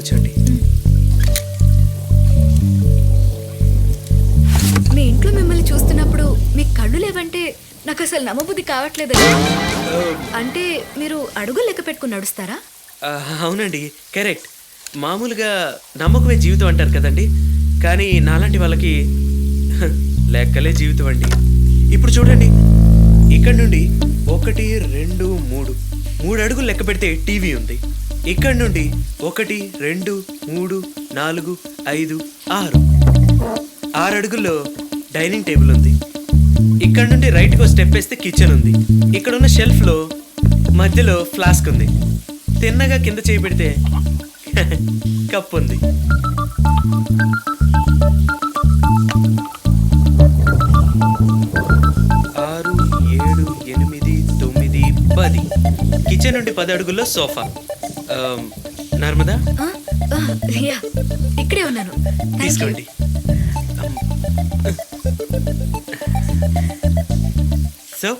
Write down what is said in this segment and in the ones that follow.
కూర్చోండి. మీ ఇంట్లో మిమ్మల్ని చూస్తున్నప్పుడు మీ కళ్ళు లేవంటే నాకు అసలు నమ్మబుద్ధి కావట్లేదు అంటే మీరు అడుగులు లెక్క పెట్టుకుని నడుస్తారా? అవునండి కరెక్ట్. మామూలుగా నమ్మకమే జీవితం అంటారు కదండి. కానీ నాలాంటి వాళ్ళకి లెక్కలే జీవితం అండి. ఇప్పుడు చూడండి ఇక్కడ నుండి ఒకటి రెండు మూడు మూడు అడుగులు లెక్క పెడితే టీవీ ఉంది. ఇక్కడ నుండి ఒకటి రెండు మూడు నాలుగు ఐదు ఆరు. ఆరు అడుగుల్లో డైనింగ్ టేబుల్ ఉంది. ఇక్కడ నుండి రైట్కి ఒక స్టెప్ వేస్తే కిచెన్ ఉంది. ఇక్కడ ఉన్న షెల్ఫ్లో మధ్యలో ఫ్లాస్క్ ఉంది. తిన్నగా కింద చేయి పెడితే కప్ ఉంది. ఆరు ఏడు ఎనిమిది తొమ్మిది పది. కిచెన్ నుండి పది అడుగుల్లో సోఫా. నర్మదా? ఆ, యా ఇక్కడే ఉన్నాను. తీసుకోండి. సో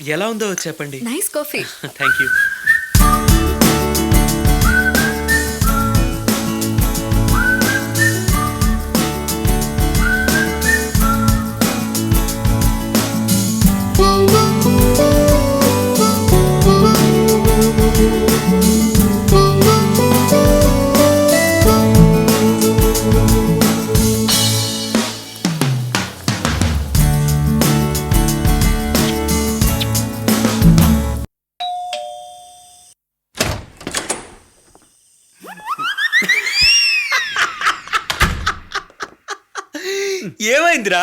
ఎలా ఉందో చెప్పండి. నైస్ కాఫీ థ్యాంక్ యూ ఏమైందిరా?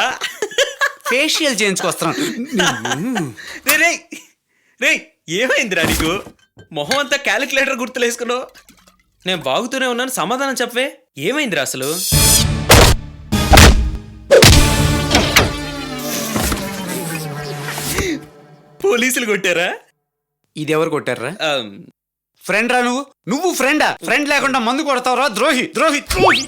ఫేషియల్ చేయించుకొస్తున్నాను. రే రే రే ఏమైందిరా నీకు? మొహం అంతా క్యాలిక్యులేటర్ గుర్తులేసుకున్నావు నేను బాగుతూనే ఉన్నాను సమాధానం చెప్పవే. ఏమైందిరా అసలు? పోలీసులు కొట్టారా? ఇది ఎవరు కొట్టారా? ఫ్రెండ్ రా నువ్వు? నువ్వు ఫ్రెండా ఫ్రెండ్ లేకుండా మందు కొడతావురా? ద్రోహి ద్రోహి ద్రోహి.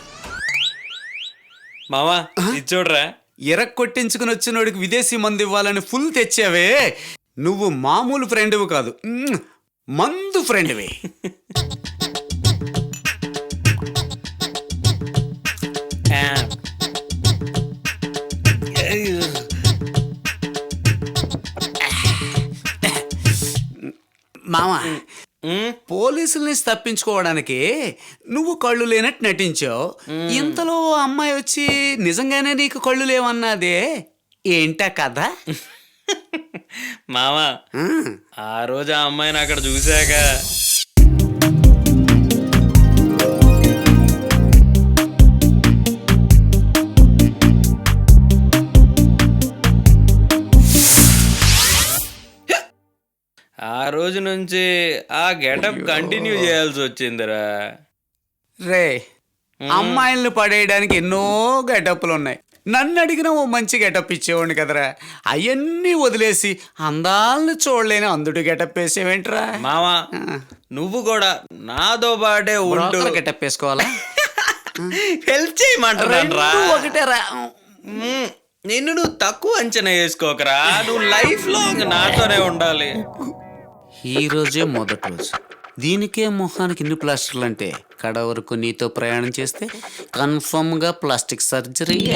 మావా ఇది చూడరా ఎరక్ కొట్టించుకుని వచ్చినోడికి విదేశీ మందు ఇవ్వాలని ఫుల్ తెచ్చావే నువ్వు మామూలు ఫ్రెండ్వి కాదు. మందు ఫ్రెండ్వి. మామ పోలీసుల్ని తప్పించుకోవడానికి నువ్వు కళ్ళు లేనట్టు నటించావు. ఇంతలో అమ్మాయి వచ్చి నిజంగానే నీకు కళ్ళు లేవన్నదే? ఏంటా కథ? మావా ఆ, ఆ రోజు ఆ అమ్మాయిని అక్కడ చూశాక ఆ రోజు నుంచి ఆ గెటప్ కంటిన్యూ చేయాల్సి వచ్చిందిరా. రే అమ్మాయిల్ని పడేయడానికి ఎన్నో గెటప్లు ఉన్నాయి. నన్ను అడిగిన ఓ మంచి గెటప్ ఇచ్చేవాడిని కదరా. అవన్నీ వదిలేసి అందాలను చూడలేని అందుడు గెటప్ వేసేవేంట్రా? మావా నువ్వు కూడా నాతో పాటే ఉండు. గెటప్ వేసుకోవాలా? హెల్ప్ చేయమంటున్నాను రా. రెండు ఒకటేరా. నిన్ను నువ్వు తక్కువ అంచనా వేసుకోకరా. నువ్వు లైఫ్లో నాతోనే ఉండాలి. ఈ రోజే మొదటి రోజు. దీనికే మొహానికి ఇన్ని ప్లాస్టర్లు అంటే కడ వరకు నీతో ప్రయాణం చేస్తే కన్ఫర్మ్గా ప్లాస్టిక్ సర్జరీ.